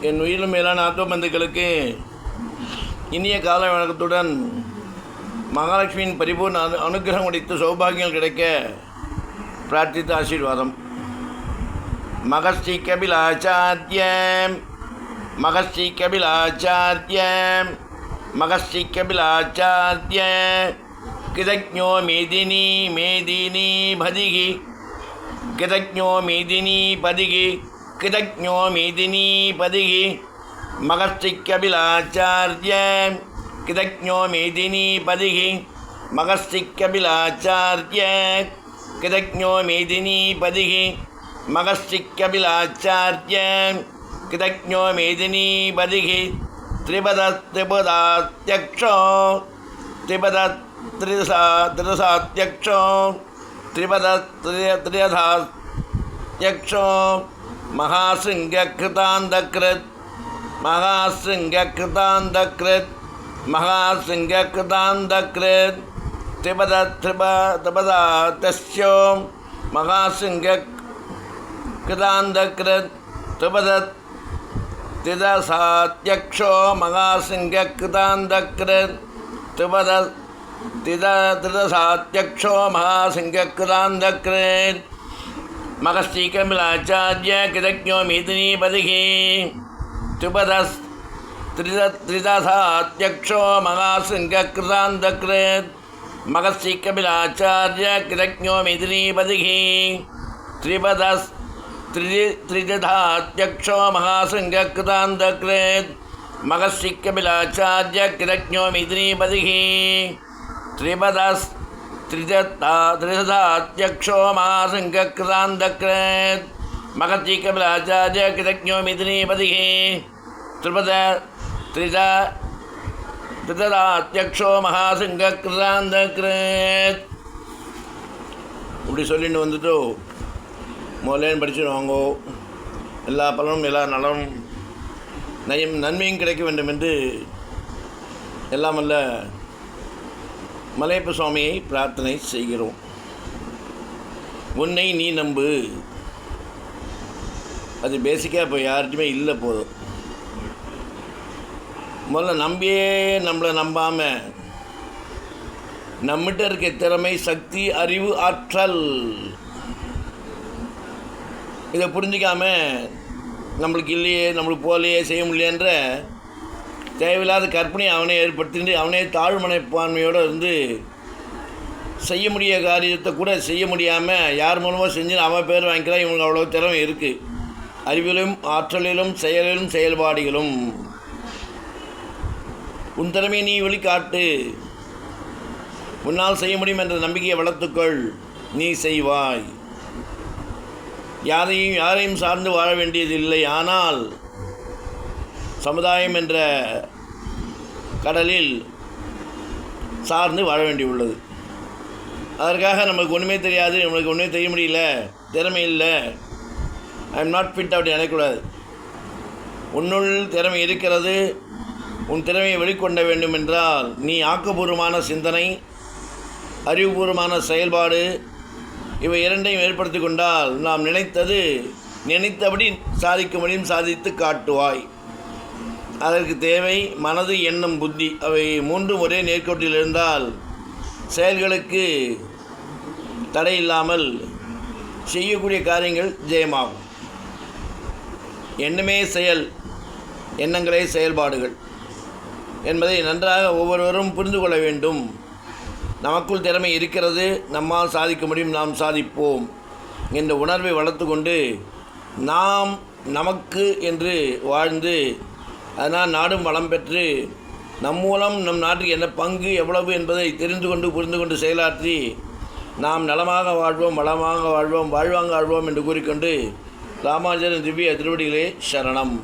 என் உயிரும் மேலான ஆத்மபந்துக்களுக்கு இனிய கால வணக்கத்துடன் மகாலட்சுமியின் பரிபூர்ண அனு அனுகிரகம் உடைத்து சௌபாகியங்கள் கிடைக்க பிரார்த்தித்த ஆசீர்வாதம். மகஸ்ரீ கபிலாச்சாரியம் மகஸ்ரீ கபிலாச்சாரியம் மகஸ்ரீ கபிலாச்சாரிய கிதஜோ மேதினி மேதினி பதிகி. கிதஜோ மேதினி பதிகி. கிதஜ்ஞோ மேதினி பதிகி மகஸ்திக்கபிலாச்சாரிய கிதஜ்ஞோ மேதினி பதிகி மகஸ்திக்கபிலாச்சாரிய கிதஜ்ஞோ மேதினி பதிகி மகஸ்திக்கபிலாச்சாரிய கிதஜ்ஞோ மேதினி பதிகி திரிபத மகாசிங்ககிருதாந்தகிருத் மகாசிங்ககிருதாந்தகிருத் மகாசிங்ககிருதாந்தகிருத் திபத திப திபதா தஸ்யோம் மகாசிங்க கிருதாந்தகிருத் திபத திதசாத்தியக்ஷோ மகாசிங்க கிருதாந்தகிருத் திபத தித திதசாத்தியக்ஷோ மகாசிங்க கிருதாந்தகிருத் मगस्तीकमिलाचार्य कृतज्ञो मेदिनीपतिः त्रिपदस् त्रिदधात्यक्षो मगाशृङ्गकृतान्तकृत् मगस्तीकमिलाचार्य कृतज्ञो मेदिनीपतिः त्रिपदस् त्रि त्रिदधात्यक्षो महाशृङ्गकृतान्तकृत् मगस्तीकमिलाचार्य कृतज्ञो मेदिनीपतिः त्रिपदस् ತ್ರಿಜತ್ತಾ ತ್ರಿಸದಾಧ್ಯಕ್ಷೋ ಮಹಾಸಂಘಕೃತಾಂಧಕೃತ್ ಮಹತಿ ಕಮಲಾಚಾರ್ಯ ಕೃತಜ್ಞೋ ಮಿಥುನೀಪತಿ ತ್ರಿಪದ ತ್ರಿಜ ತ್ರಿಜದಾಧ್ಯಕ್ಷೋ ಮಹಾಸಂಘಕೃತಾಂಧಕೃತ್ இப்படி சொல்லிட்டு வந்துட்டு முதலேன்னு படிச்சுடுவாங்க எல்லா பலனும் எல்லா நலம் நயம் நன்மையும் கிடைக்க வேண்டும் என்று எல்லாம் அல்ல மலையப்ப சுவாமியை பிரார்த்தனை செய்கிறோம். உன்னை நீ நம்பு. அது பேசிக்காக இப்போ யார்கிட்டையுமே இல்லை போதும். முதல்ல நம்பியே நம்மளை நம்பாமல் நம்மகிட்ட இருக்க திறமை சக்தி அறிவு ஆற்றல் இதை புரிஞ்சிக்காமல் நம்மளுக்கு இல்லையே நம்மளுக்கு போகலையே செய்ய முடியலன்ற தேவையில்லாத கற்பனையை அவனே ஏற்படுத்தி அவனே தாழ்மனைப்பான்மையோடு இருந்து செய்ய முடிய காரியத்தை கூட செய்ய முடியாமல் யார் மூலமாக செஞ்சு அவன் பேர் வாங்கிக்கலாம் இவனுக்கு அவ்வளோ திறமை இருக்குது அறிவிலும் ஆற்றலிலும் செயலிலும் செயல்பாடுகளும். உன் திறமையை நீ வெளிக்காட்டு. உன்னால் செய்ய முடியும் என்ற நம்பிக்கையை வளர்த்துக்கொள். நீ செய்வாய். யாரையும் யாரையும் சார்ந்து வாழ வேண்டியதில்லை. ஆனால் சமுதாயம் என்ற கடலில் சார்ந்து வாழ வேண்டியுள்ளது. அதற்காக நமக்கு ஒன்றுமே தெரியாது நம்மளுக்கு ஒன்றுமே தெரிய முடியல திறமை இல்லை. ஐ எம் நாட் ஃபிட் அப்படி நினைக்கக்கூடாது. உன்னுள் திறமை இருக்கிறது உன் திறமையை வெளிக்கொண்ட வேண்டும் என்றால் நீ ஆக்கப்பூர்வமான சிந்தனை அறிவுபூர்வமான செயல்பாடு இவை இரண்டையும் ஏற்படுத்தி கொண்டால் நாம் நினைத்தது நினைத்தபடி சாதிக்க முடியும் சாதித்து காட்டுவாய். அதற்கு தேவை மனது எண்ணம் புத்தி. அவை மூன்றும் ஒரே நேர்கோட்டில் இருந்தால் செயல்களுக்கு தடை இல்லாமல் செய்யக்கூடிய காரியங்கள் ஜெயமாகும். எண்ணமே செயல் எண்ணங்களே செயல்பாடுகள் என்பதை நன்றாக ஒவ்வொருவரும் புரிந்து கொள்ள வேண்டும். நமக்குள் திறமை இருக்கிறது நம்மால் சாதிக்க முடியும் நாம் சாதிப்போம் என்ற உணர்வை வளர்த்து கொண்டு நாம் நமக்கு என்று வாழ்ந்து அதனால் நாடும் வளம் பெற்று நம் மூலம் நம் நாட்டுக்கு என்ன பங்கு எவ்வளவு என்பதை தெரிந்து கொண்டு புரிந்து கொண்டு செயலாற்றி நாம் நலமாக வாழ்வோம் வளமாக வாழ்வோம் வாழ்வாங்க வாழ்வோம் என்று கூறிக்கொண்டு ராமானுஜரின் திவ்ய திருவடிகளே சரணம்.